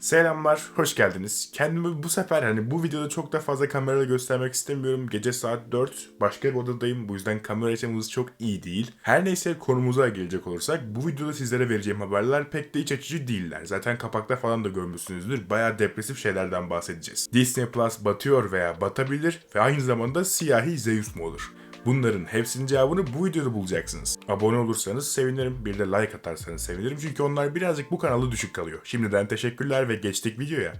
Selamlar, hoş geldiniz. Kendimi bu sefer hani bu videoda çok da fazla kamerayla göstermek istemiyorum. Gece saat 4, başka bir odadayım. Bu yüzden kamera açımız çok iyi değil. Her neyse konumuza gelecek olursak bu videoda sizlere vereceğim haberler pek de iç açıcı değiller. Zaten kapakta falan da görmüşsünüzdür. Bayağı depresif şeylerden bahsedeceğiz. Disney Plus batıyor veya batabilir ve aynı zamanda siyahi Zeus mu olur? Bunların hepsinin cevabını bu videoda bulacaksınız. Abone olursanız sevinirim. Bir de like atarsanız sevinirim. Çünkü onlar birazcık bu kanalda düşük kalıyor. Şimdiden teşekkürler ve geçtik videoya.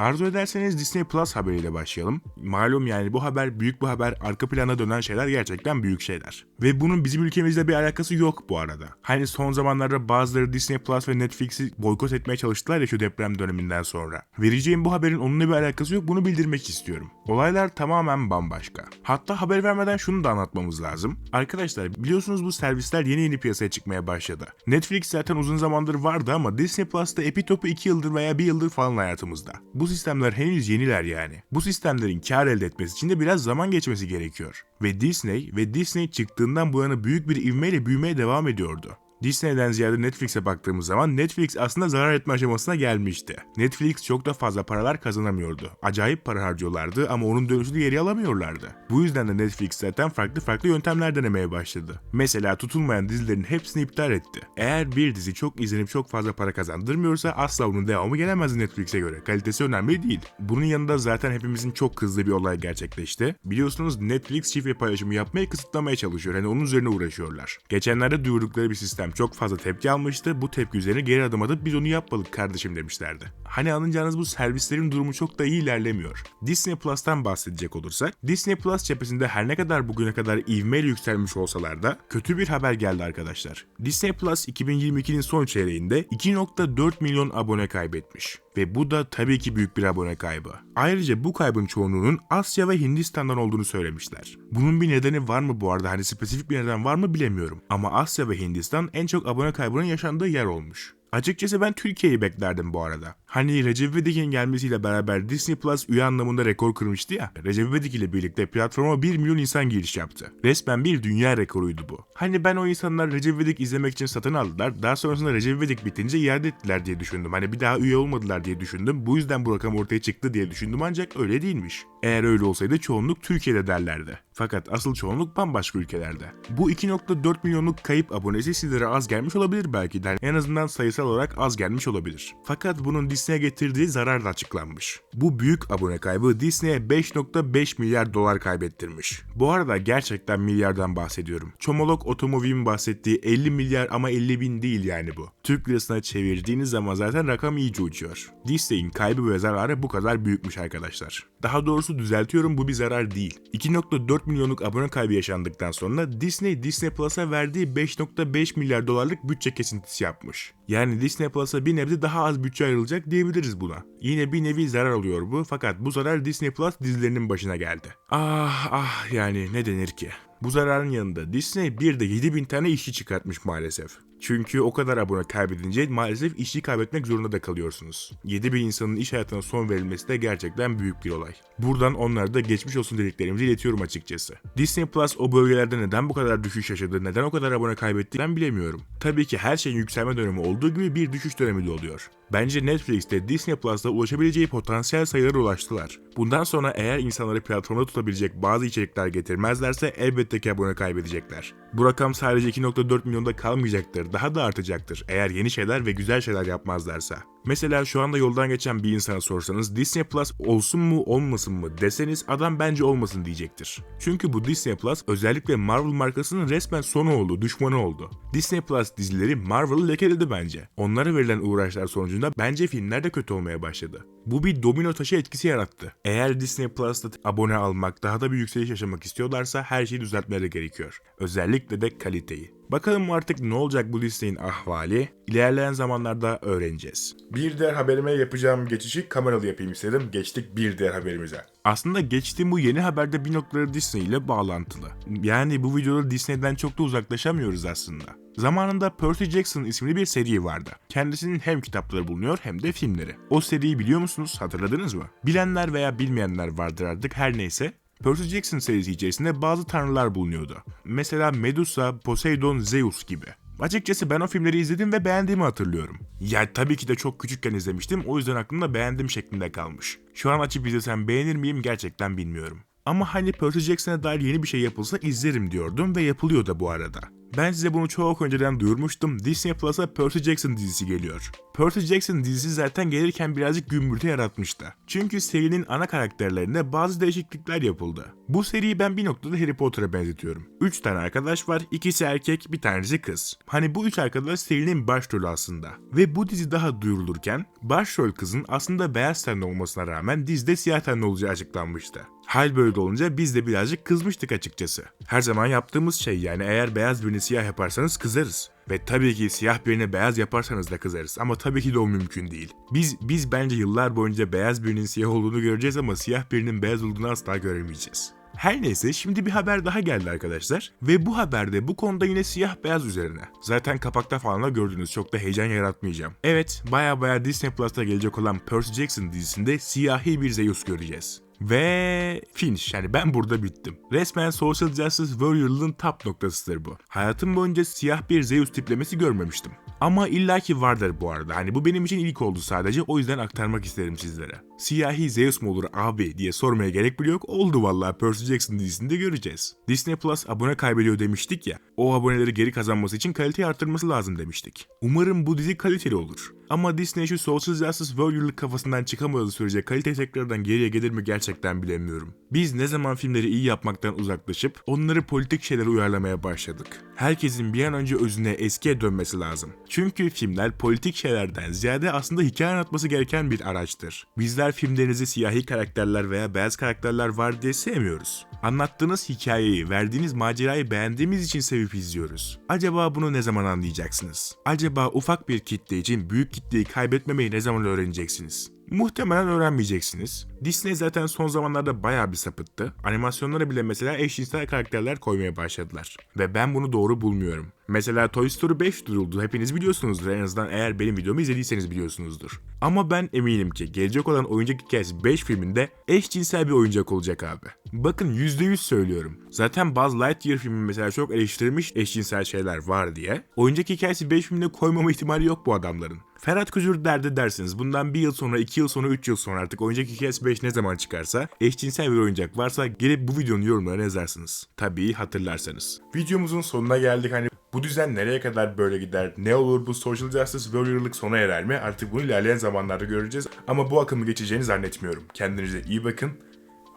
Arzu ederseniz Disney Plus haberiyle başlayalım. Malum yani bu haber büyük bir haber, arka plana dönen şeyler gerçekten büyük şeyler. Ve bunun bizim ülkemizle bir alakası yok bu arada. Hani son zamanlarda bazıları Disney Plus ve Netflix'i boykot etmeye çalıştılar ya şu deprem döneminden sonra. Vereceğim bu haberin onunla bir alakası yok bunu bildirmek istiyorum. Olaylar tamamen bambaşka. Hatta haber vermeden şunu da anlatmamız lazım. Arkadaşlar biliyorsunuz bu servisler yeni yeni piyasaya çıkmaya başladı. Netflix zaten uzun zamandır vardı ama Disney Plus'ta epi topu 2 yıldır veya 1 yıldır falan hayatımızda. Bu sistemler henüz yeniler yani. Bu sistemlerin kar elde etmesi için de biraz zaman geçmesi gerekiyor. Ve Disney ve Disney çıktığından bu yana büyük bir ivmeyle büyümeye devam ediyordu. Disney'den ziyade Netflix'e baktığımız zaman Netflix aslında zarar etme aşamasına gelmişti. Netflix çok da fazla paralar kazanamıyordu. Acayip para harcıyorlardı ama onun dönüşünü geri alamıyorlardı. Bu yüzden de Netflix zaten farklı farklı yöntemler denemeye başladı. Mesela tutulmayan dizilerin hepsini iptal etti. Eğer bir dizi çok izlenip çok fazla para kazandırmıyorsa asla onun devamı gelemez Netflix'e göre. Kalitesi önemli değil. Bunun yanında zaten hepimizin çok kızdığı bir olay gerçekleşti. Biliyorsunuz Netflix şifre paylaşımı yapmayı kısıtlamaya çalışıyor. Hani onun üzerine uğraşıyorlar. Geçenlerde duyurdukları bir sistem çok fazla tepki almıştı. Bu tepki üzerine geri adım atıp biz onu yapmadık kardeşim demişlerdi. Hani anlayacağınız bu servislerin durumu çok da iyi ilerlemiyor. Disney Plus'tan bahsedecek olursak, Disney Plus cephesinde her ne kadar bugüne kadar ivmeyle yükselmiş olsalar da kötü bir haber geldi arkadaşlar. Disney Plus 2022'nin son çeyreğinde 2.4 milyon abone kaybetmiş. Ve bu da tabii ki büyük bir abone kaybı. Ayrıca bu kaybın çoğunluğunun Asya ve Hindistan'dan olduğunu söylemişler. Bunun bir nedeni var mı bu arada? Hani spesifik bir neden var mı bilemiyorum. Ama Asya ve Hindistan en çok abone kaybının yaşandığı yer olmuş. Açıkçası ben Türkiye'yi beklerdim bu arada. Hani Recep İvedik'in gelmesiyle beraber Disney Plus üye anlamında rekor kırmıştı ya. Recep İvedik ile birlikte platforma 1 milyon insan giriş yaptı. Resmen bir dünya rekoruydu bu. Hani ben o insanlar Recep İvedik izlemek için satın aldılar. Daha sonrasında Recep İvedik bitince iade ettiler diye düşündüm. Hani bir daha üye olmadılar diye düşündüm. Bu yüzden bu rakam ortaya çıktı diye düşündüm ancak öyle değilmiş. Eğer öyle olsaydı çoğunluk Türkiye'de derlerdi. Fakat asıl çoğunluk bambaşka ülkelerde. Bu 2.4 milyonluk kayıp abonesi sizlere az gelmiş olabilir belki de. En azından sayısal olarak az gelmiş olabilir. Fakat bunun Disney'e getirdiği zarar da açıklanmış. Bu büyük abone kaybı Disney'e 5.5 milyar dolar kaybettirmiş. Bu arada gerçekten milyardan bahsediyorum. Çomolog Otomovim'in bahsettiği 50 milyar ama 50 bin değil yani bu. Türk lirasına çevirdiğiniz zaman zaten rakam iyice uçuyor. Disney'in kaybı ve zararı bu kadar büyükmüş arkadaşlar. Daha doğrusu düzeltiyorum bu bir zarar değil. 2.4 milyonluk abone kaybı yaşandıktan sonra Disney Disney Plus'a verdiği 5.5 milyar dolarlık bütçe kesintisi yapmış. Yani Disney Plus'a bir nebze daha az bütçe ayrılacak diyebiliriz buna. Yine bir nevi zarar oluyor bu fakat bu zarar Disney Plus dizilerinin başına geldi. Ah ah yani ne denir ki? Bu zararın yanında Disney bir de 7000 tane işçi çıkartmış maalesef. Çünkü o kadar abone kaybedince maalesef işçi kaybetmek zorunda da kalıyorsunuz. 7000 insanın iş hayatına son verilmesi de gerçekten büyük bir olay. Buradan onlara da geçmiş olsun dediklerimizi iletiyorum açıkçası. Disney Plus o bölgelerde neden bu kadar düşüş yaşadı, neden o kadar abone kaybetti ben bilemiyorum. Tabii ki her şeyin yükselme dönemi olduğu gibi bir düşüş dönemi de oluyor. Bence Netflix'te Disney Plus'ta ulaşabileceği potansiyel sayılara ulaştılar. Bundan sonra eğer insanları platformda tutabilecek bazı içerikler getirmezlerse elbette ki abone kaybedecekler. Bu rakam sadece 2.4 milyonda kalmayacaktır, daha da artacaktır eğer yeni şeyler ve güzel şeyler yapmazlarsa. Mesela şu anda yoldan geçen bir insana sorsanız Disney Plus olsun mu olmasın mı deseniz adam bence olmasın diyecektir. Çünkü bu Disney Plus özellikle Marvel markasının resmen sonu oldu, düşmanı oldu. Disney Plus dizileri Marvel'ı lekeledi bence. Onlara verilen uğraşlar sonucunda bence filmler de kötü olmaya başladı. Bu bir domino taşı etkisi yarattı. Eğer Disney Plus'ta abone almak, daha da bir yükseliş yaşamak istiyorlarsa her şeyi düzeltmeleri gerekiyor. Özellikle de kaliteyi. Bakalım artık ne olacak bu listenin ahvali? İlerleyen zamanlarda öğreneceğiz. Bir diğer haberime yapacağım geçişi kameralı yapayım istedim. Geçtik bir diğer haberimize. Aslında geçtiğim bu yeni haberde bir noktaları Disney ile bağlantılı. Yani bu videoda Disney'den çok da uzaklaşamıyoruz aslında. Zamanında Percy Jackson isimli bir seri vardı. Kendisinin hem kitapları bulunuyor hem de filmleri. O seriyi biliyor musunuz? Hatırladınız mı? Bilenler veya bilmeyenler vardır artık her neyse. Percy Jackson serisi içerisinde bazı tanrılar bulunuyordu. Mesela Medusa, Poseidon, Zeus gibi. Açıkçası ben o filmleri izledim ve beğendiğimi hatırlıyorum. Yani tabii ki de çok küçükken izlemiştim o yüzden aklımda beğendim şeklinde kalmış. Şu an açıp izlesem beğenir miyim gerçekten bilmiyorum. Ama hani Percy Jackson'a dair yeni bir şey yapılsa izlerim diyordum ve yapılıyor da bu arada. Ben size bunu çok önceden duyurmuştum. Disney Plus'a Percy Jackson dizisi geliyor. Percy Jackson dizisi zaten gelirken birazcık gümbürtü yaratmıştı. Çünkü serinin ana karakterlerinde bazı değişiklikler yapıldı. Bu seriyi ben bir noktada Harry Potter'a benzetiyorum. 3 tane arkadaş var, ikisi erkek, bir tanesi kız. Hani bu üç arkadaş serinin başrolü aslında. Ve bu dizi daha duyurulurken başrol kızın aslında beyaz tenli olmasına rağmen dizide siyah tenli olacağı açıklanmıştı. Hal böyle olunca biz de birazcık kızmıştık açıkçası. Her zaman yaptığımız şey yani eğer beyaz birini siyah yaparsanız kızarız. Ve tabii ki siyah birini beyaz yaparsanız da kızarız ama tabii ki de o mümkün değil. Biz biz bence yıllar boyunca beyaz birinin siyah olduğunu göreceğiz ama siyah birinin beyaz olduğunu asla göremeyeceğiz. Her neyse şimdi bir haber daha geldi arkadaşlar ve bu haberde bu konuda yine siyah beyaz üzerine. Zaten kapakta falan da gördünüz çok da heyecan yaratmayacağım. Evet baya baya Disney Plus'ta gelecek olan Percy Jackson dizisinde siyahi bir Zeus göreceğiz. Ve finish yani ben burada bittim. Resmen Social Justice Warrior'ın top noktasıdır bu. Hayatım boyunca siyah bir Zeus tiplemesi görmemiştim. Ama illaki vardır bu arada. Hani bu benim için ilk oldu sadece o yüzden aktarmak isterim sizlere. Siyahi Zeus mu olur abi diye sormaya gerek bile yok. Oldu vallahi Percy Jackson dizisinde göreceğiz. Disney Plus abone kaybediyor demiştik ya. O aboneleri geri kazanması için kaliteyi arttırması lazım demiştik. Umarım bu dizi kaliteli olur. Ama Disney şu Social Justice Warrior'lık kafasından çıkamadığı sürece kalite tekrardan geriye gelir mi gerçekten bilemiyorum. Biz ne zaman filmleri iyi yapmaktan uzaklaşıp onları politik şeylere uyarlamaya başladık. Herkesin bir an önce özüne eskiye dönmesi lazım. Çünkü filmler politik şeylerden ziyade aslında hikaye anlatması gereken bir araçtır. Bizler filmlerinizi siyahi karakterler veya beyaz karakterler var diye sevmiyoruz. Anlattığınız hikayeyi, verdiğiniz macerayı beğendiğimiz için sevip izliyoruz. Acaba bunu ne zaman anlayacaksınız? Acaba ufak bir kitle için büyük kitleyi kaybetmemeyi ne zaman öğreneceksiniz? Muhtemelen öğrenmeyeceksiniz. Disney zaten son zamanlarda bayağı bir sapıttı. Animasyonlara bile mesela eşcinsel karakterler koymaya başladılar. Ve ben bunu doğru bulmuyorum. Mesela Toy Story 5 duyuruldu. Hepiniz biliyorsunuzdur. En azından eğer benim videomu izlediyseniz biliyorsunuzdur. Ama ben eminim ki gelecek olan Oyuncak Hikayesi 5 filminde eşcinsel bir oyuncak olacak abi. Bakın %100 söylüyorum. Zaten Buzz Lightyear filmi mesela çok eleştirmiş eşcinsel şeyler var diye. Oyuncak Hikayesi 5 filminde koymama ihtimali yok bu adamların. Ferhat Kucur derdi dersiniz. Bundan bir yıl sonra, iki yıl sonra, üç yıl sonra artık Oyuncak Hikayesi 5 ne zaman çıkarsa eşcinsel bir oyuncak varsa gelip bu videonun yorumlarına yazarsınız. Tabii hatırlarsanız. Videomuzun sonuna geldik. Hani bu düzen nereye kadar böyle gider? Ne olur bu Social Justice Warrior'lık sona erer mi? Artık bunu ilerleyen zamanlarda göreceğiz. Ama bu akımı geçeceğini zannetmiyorum. Kendinize iyi bakın.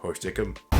Hoşçakalın.